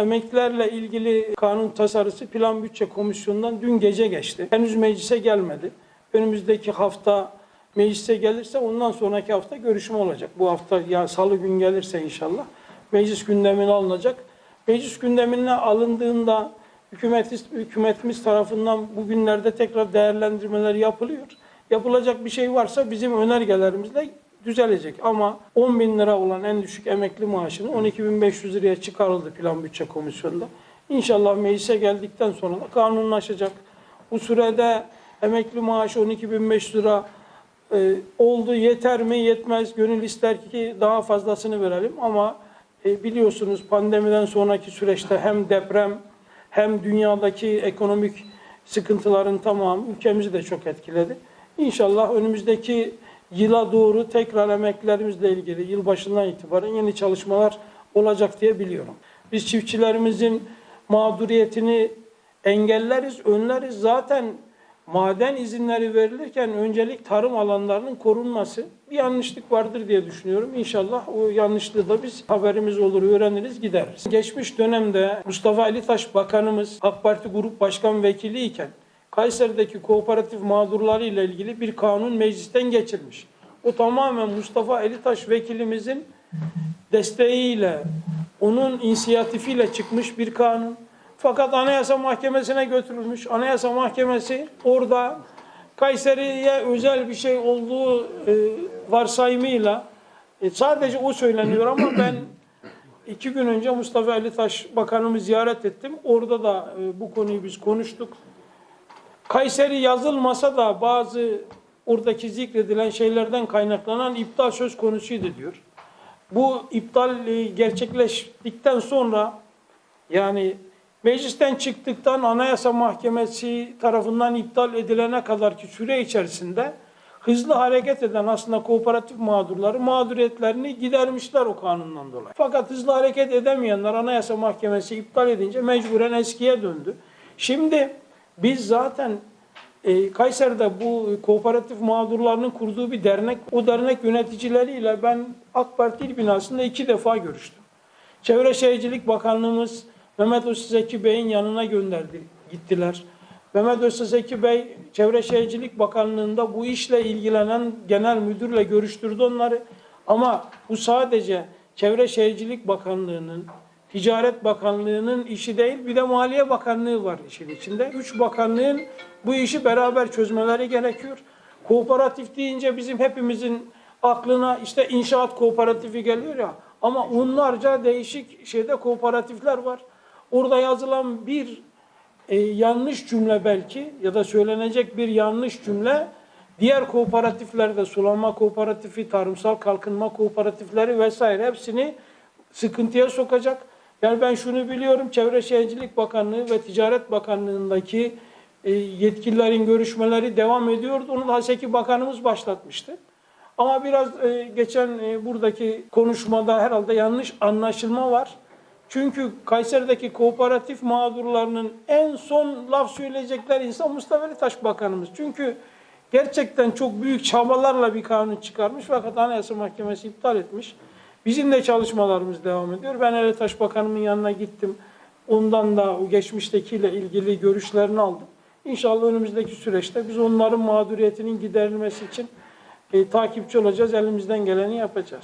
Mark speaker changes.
Speaker 1: Emeklilerle ilgili kanun tasarısı Plan Bütçe Komisyonu'ndan dün gece geçti. Henüz meclise gelmedi. Önümüzdeki hafta meclise gelirse ondan sonraki hafta görüşme olacak. Bu hafta ya salı gün gelirse inşallah meclis gündemine alınacak. Meclis gündemine alındığında hükümetimiz, hükümetimiz tarafından bugünlerde tekrar değerlendirmeler yapılıyor. Yapılacak bir şey varsa bizim önergelerimizle düzelecek. Ama 10 bin lira olan en düşük emekli maaşını 12.500 liraya çıkarıldı Plan Bütçe Komisyonu'nda. İnşallah meclise geldikten sonra da kanunlaşacak. Bu sürede emekli maaşı 12.500 lira e, oldu yeter mi yetmez. Gönül ister ki daha fazlasını verelim ama e, biliyorsunuz pandemiden sonraki süreçte hem deprem hem dünyadaki ekonomik sıkıntıların tamamı ülkemizi de çok etkiledi. İnşallah önümüzdeki yıla doğru tekrar emeklilerimizle ilgili yılbaşından itibaren yeni çalışmalar olacak diye biliyorum. Biz çiftçilerimizin mağduriyetini engelleriz, önleriz. Zaten maden izinleri verilirken öncelik tarım alanlarının korunması bir yanlışlık vardır diye düşünüyorum. İnşallah o yanlışlığı da biz haberimiz olur, öğreniriz, gideriz. Geçmiş dönemde Mustafa Elitaş Bakanımız AK Parti Grup Başkan Vekili iken Kayseri'deki kooperatif mağdurları ile ilgili bir kanun meclisten geçirmiş. O tamamen Mustafa Elitaş vekilimizin desteğiyle, onun inisiyatifiyle çıkmış bir kanun. Fakat Anayasa Mahkemesi'ne götürülmüş. Anayasa Mahkemesi orada Kayseri'ye özel bir şey olduğu e, varsayımıyla e, sadece o söyleniyor ama ben iki gün önce Mustafa Ali Taş Bakanımı ziyaret ettim. Orada da e, bu konuyu biz konuştuk. Kayseri yazılmasa da bazı oradaki zikredilen şeylerden kaynaklanan iptal söz konusuydu diyor. Bu iptal e, gerçekleştikten sonra yani meclisten çıktıktan Anayasa Mahkemesi tarafından iptal edilene kadar ki süre içerisinde hızlı hareket eden aslında kooperatif mağdurları mağduriyetlerini gidermişler o kanundan dolayı. Fakat hızlı hareket edemeyenler Anayasa Mahkemesi iptal edince mecburen eskiye döndü. Şimdi biz zaten e, Kayseri'de bu kooperatif mağdurlarının kurduğu bir dernek, o dernek yöneticileriyle ben AK Parti il binasında iki defa görüştüm. Çevre Şehircilik Bakanlığımız Mehmet Özsezeki Bey'in yanına gönderdi, gittiler. Mehmet Özsezeki Bey Çevre Şehircilik Bakanlığı'nda bu işle ilgilenen genel müdürle görüştürdü onları. Ama bu sadece Çevre Şehircilik Bakanlığı'nın, Ticaret Bakanlığı'nın işi değil, bir de Maliye Bakanlığı var işin içinde. Üç bakanlığın bu işi beraber çözmeleri gerekiyor. Kooperatif deyince bizim hepimizin aklına işte inşaat kooperatifi geliyor ya. Ama onlarca değişik şeyde kooperatifler var. Orada yazılan bir e, yanlış cümle belki ya da söylenecek bir yanlış cümle diğer kooperatiflerde sulama kooperatifi, tarımsal kalkınma kooperatifleri vesaire hepsini sıkıntıya sokacak. Yani ben şunu biliyorum Çevre Şehircilik Bakanlığı ve Ticaret Bakanlığı'ndaki e, yetkililerin görüşmeleri devam ediyordu. Onu da Haseki Bakanımız başlatmıştı. Ama biraz e, geçen e, buradaki konuşmada herhalde yanlış anlaşılma var. Çünkü Kayseri'deki kooperatif mağdurlarının en son laf söyleyecekler insan Mustafa Taş Bakanımız. Çünkü gerçekten çok büyük çabalarla bir kanun çıkarmış fakat Anayasa Mahkemesi iptal etmiş. Bizim de çalışmalarımız devam ediyor. Ben Ali Taş Bakanımın yanına gittim. Ondan da o geçmiştekiyle ilgili görüşlerini aldım. İnşallah önümüzdeki süreçte biz onların mağduriyetinin giderilmesi için e, takipçi olacağız. Elimizden geleni yapacağız.